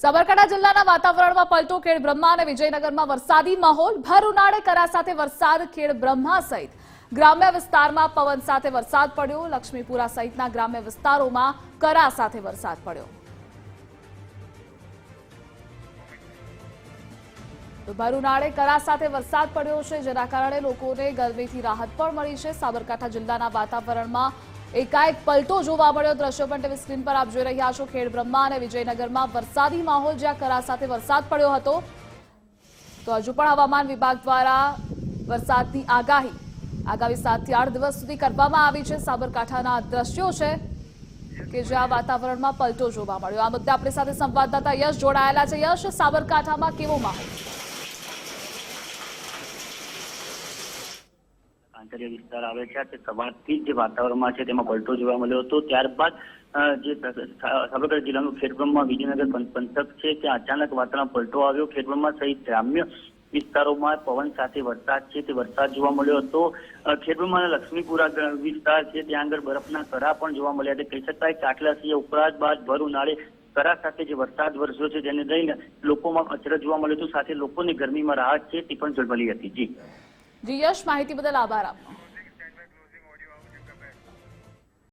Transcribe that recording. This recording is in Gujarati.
સાબરકાંઠા જિલ્લાના વાતાવરણમાં પલટો ખેડ બ્રહ્મા અને વિજયનગરમાં વરસાદી માહોલ. ભર ઉનાળે કરા સાથે વરસાદ ખેડ બ્રહ્મા સહિત. ગ્રામ્ય વિસ્તારમાં પવન સાથે વરસાદ પડ્યો. લક્ષ્મીપુરા સહિતના ગ્રામ્ય વિસ્તારોમાં કરા સાથે વરસાદ પડ્યો. તો ભર ઉનાળે કરા સાથે વરસાદ પડ્યો છે. જેના કારણે લોકોને ગરમીથી રાહત પણ મળી છે. સાબરકાંઠા જિલ્લાના વાતાવરણમાં એકાએક પલટો જોવા મળ્યો. દ્રશ્યો પણ ટીવી સ્ક્રીન પર આપ જોઈ રહ્યા છો. ખેડ બ્રહ્મા અને વિજયનગરમાં વરસાદી માહોલ જ્યાં કરા સાથે વરસાદ પડ્યો હતો. તો હજુ પણ હવામાન વિભાગ દ્વારા વરસાદની આગાહી આગામી સાતથી આઠ દિવસ સુધી કરવામાં આવી છે. સાબરકાંઠાના દ્રશ્યો છે કે જ્યાં વાતાવરણમાં પલટો જોવા મળ્યો. આ મુદ્દે આપણી સાથે સંવાદદાતા યશ જોડાયેલા છે. યશ, સાબરકાંઠામાં કેવો માહોલ? કાંકરિયા વિસ્તાર આવે છે, તે સવારથી જે વાતાવરણમાં છે તેમાં પલટો જોવા મળ્યો હતો. ત્યારબાદ જે સાબરકાંઠા જિલ્લાનું ખેડબ્રહ્મા વિજયનગર પંથક છે, ત્યાં અચાનક વાતાવરણ પલટો આવ્યો. ખેડબ્રહ્મા સહિત ગ્રામ્ય વિસ્તારોમાં પવન સાથે વરસાદ છે, તે વરસાદ જોવા મળ્યો હતો. ખેડબ્રહ્માના લક્ષ્મીપુરા વિસ્તાર છે, ત્યાં આગળ બરફના કરા પણ જોવા મળ્યા હતા કહી શકાય કે આટલા સિંહ ઉપરાંત બાદ ભર ઉનાળે કરા સાથે જે વરસાદ વરસ્યો છે તેને લઈને લોકોમાં અચરજ જોવા મળ્યું હતું. સાથે લોકોની ગરમીમાં રાહત છે, તે પણ જળવાઈ હતી. જી. જી યશ માહિતી બદલ આભાર આપનો.